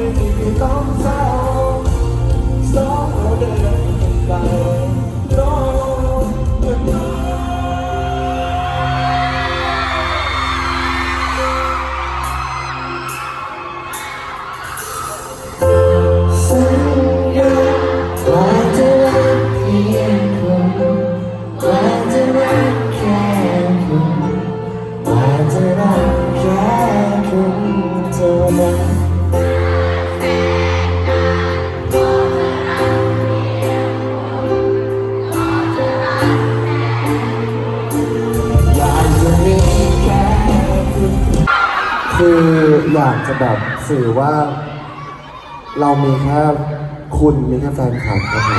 ไม่มีต้องเศร้าสองเราเดินไกลรอเมื่อไหร่จะรักแค่คุณเท่านั้น คืออยากจะแบบสื่อว่า เรามีแค่คุณมีแค่แฟนคลับครับผ